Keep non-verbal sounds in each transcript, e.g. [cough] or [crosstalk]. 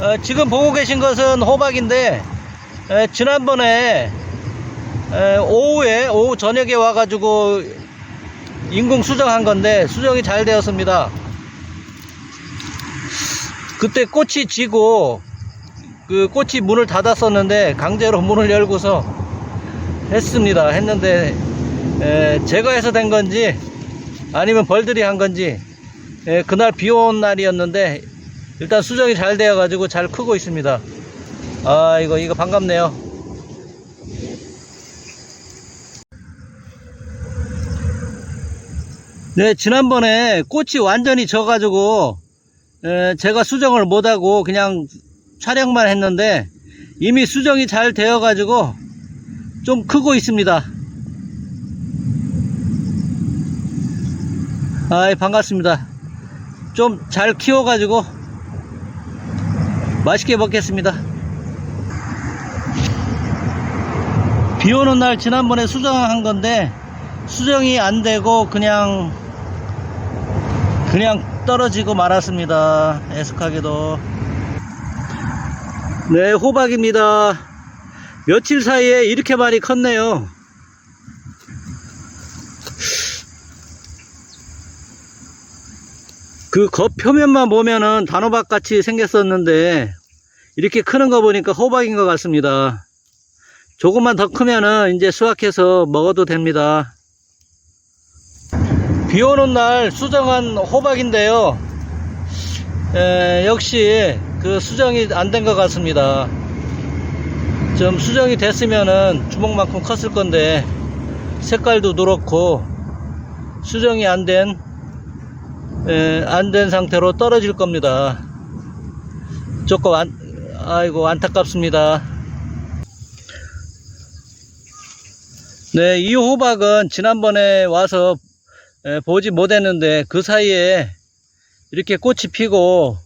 어, 지금 보고 계신 것은 호박인데 에, 지난번에 에, 오후에 오후 저녁에 와가지고 인공 수정한 건데 수정이 잘 되었습니다. 그때 꽃이 지고 그 꽃이 문을 닫았었는데 강제로 문을 열고서 했습니다. 했는데 에, 제가 해서 된 건지 아니면 벌들이 한 건지 에, 그날 비 온 날이었는데 일단 수정이 잘 되어 가지고 잘 크고 있습니다. 아 이거 이거 반갑네요. 네 지난번에 꽃이 완전히 져 가지고 에, 제가 수정을 못하고 그냥 촬영만 했는데 이미 수정이 잘 되어 가지고 좀 크고 있습니다. 아이 반갑습니다. 좀 잘 키워 가지고 맛있게 먹겠습니다. 비 오는 날 지난번에 수정한 건데 수정이 안 되고 그냥 그냥 떨어지고 말았습니다. 애석하게도. 네, 호박입니다. 며칠 사이에 이렇게 많이 컸네요. 그 겉표면만 보면은 단호박 같이 생겼었는데 이렇게 크는 거 보니까 호박인 것 같습니다. 조금만 더 크면은 이제 수확해서 먹어도 됩니다. 비 오는 날 수정한 호박인데요. 에, 역시 그 수정이 안 된 것 같습니다. 좀 수정이 됐으면은 주먹만큼 컸을 건데 색깔도 누렇고 수정이 안된 안 된 상태로 떨어질 겁니다. 조금 안, 아이고 안타깝습니다. 네, 이 호박은 지난번에 와서 에, 보지 못했는데 그 사이에 이렇게 꽃이 피고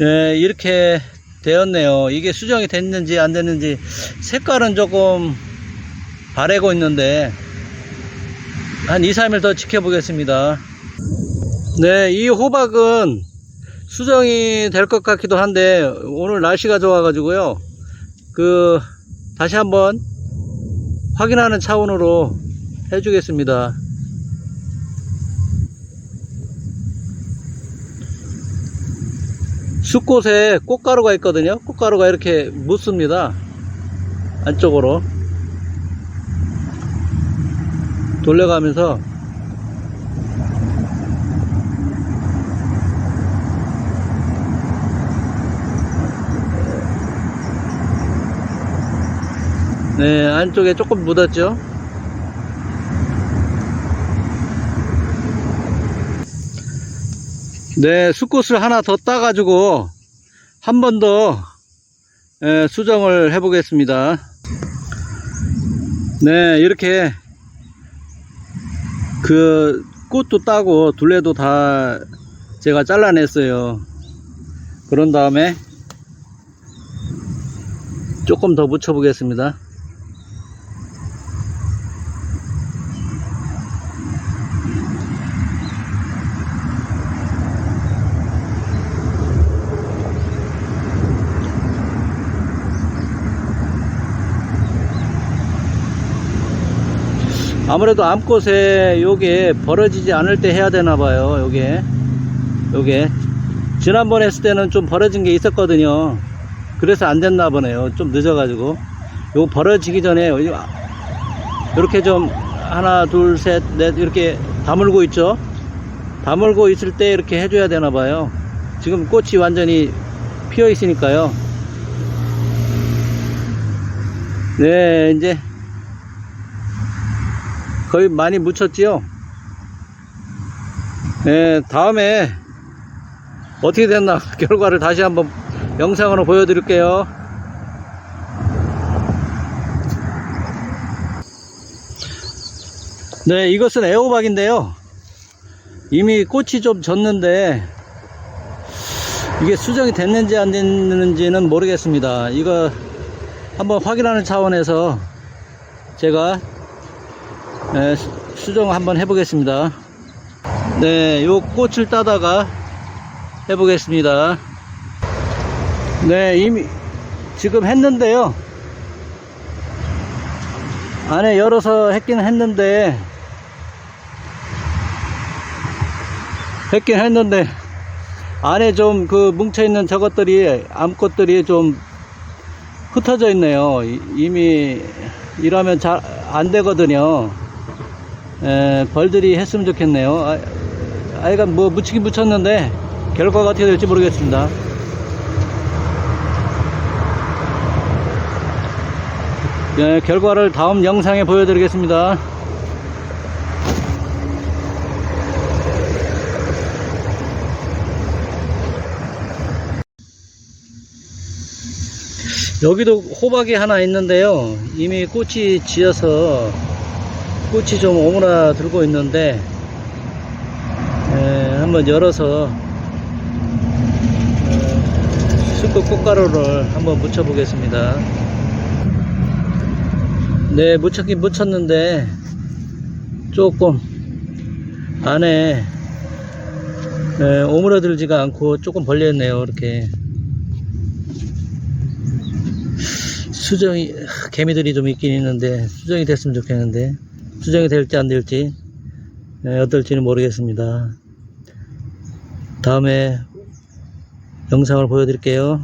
예, 이렇게 되었네요. 이게 수정이 됐는지 안 됐는지 색깔은 조금 바래고 있는데 한 2, 3일 더 지켜보겠습니다. 네, 이 호박은 수정이 될 것 같기도 한데 오늘 날씨가 좋아가지고요. 그 다시 한번 확인하는 차원으로 해주겠습니다. 숲꽃에 꽃가루가 있거든요. 꽃가루가 이렇게 묻습니다. 안쪽으로 돌려가면서 네, 안쪽에 조금 묻었죠. 네, 숲꽃을 하나 더 따 가지고 한 번 더 수정을 해 보겠습니다. 네, 이렇게 그 꽃도 따고 둘레도 다 제가 잘라냈어요. 그런 다음에 조금 더 붙여 보겠습니다. 아무래도 암꽃에 요게 벌어지지 않을 때 해야 되나 봐요 요게. 요게. 지난번에 했을 때는 좀 벌어진 게 있었거든요. 그래서 안 됐나 보네요. 좀 늦어 가지고. 요거 벌어지기 전에 이렇게 좀 하나 둘 셋 넷 이렇게 다물고 있죠? 다물고 있을 때 이렇게 해줘야 되나 봐요. 지금 꽃이 완전히 피어 있으니까요. 네 이제 거의 많이 묻혔지요? 네, 다음에 어떻게 됐나 [laughs] 결과를 다시 한번 영상으로 보여드릴게요. 네 이것은 애호박인데요. 이미 꽃이 좀 졌는데 이게 수정이 됐는지 안 됐는지는 모르겠습니다. 이거 한번 확인하는 차원에서 제가 네, 수정 한번 해보겠습니다. 네, 요 꽃을 따다가 해보겠습니다. 네, 이미 지금 했는데요. 안에 열어서 했긴 했는데 했긴 했는데 안에 좀 그 뭉쳐 있는 저것들이 암꽃들이 좀 흩어져 있네요. 이- 이미 이러면 잘 안 되거든요. 에, 벌들이 했으면 좋겠네요. 아, 아이가 뭐 묻히긴 묻혔는데 결과가 어떻게 될지 모르겠습니다. 네, 결과를 다음 영상에 보여드리겠습니다. 여기도 호박이 하나 있는데요. 이미 꽃이 지어서 꽃이 좀 오므라 들고 있는데 에, 한번 열어서 에, 수컷 꽃가루를 한번 묻혀 보겠습니다. 네, 묻혔긴 묻혔는데 조금 안에 에, 오므라들지가 않고 조금 벌렸네요. 이렇게 수정이 개미들이 좀 있긴 있는데 수정이 됐으면 좋겠는데 수정이 될지 안 될지 에, 어떨지는 모르겠습니다. 다음에 영상을 보여드릴게요.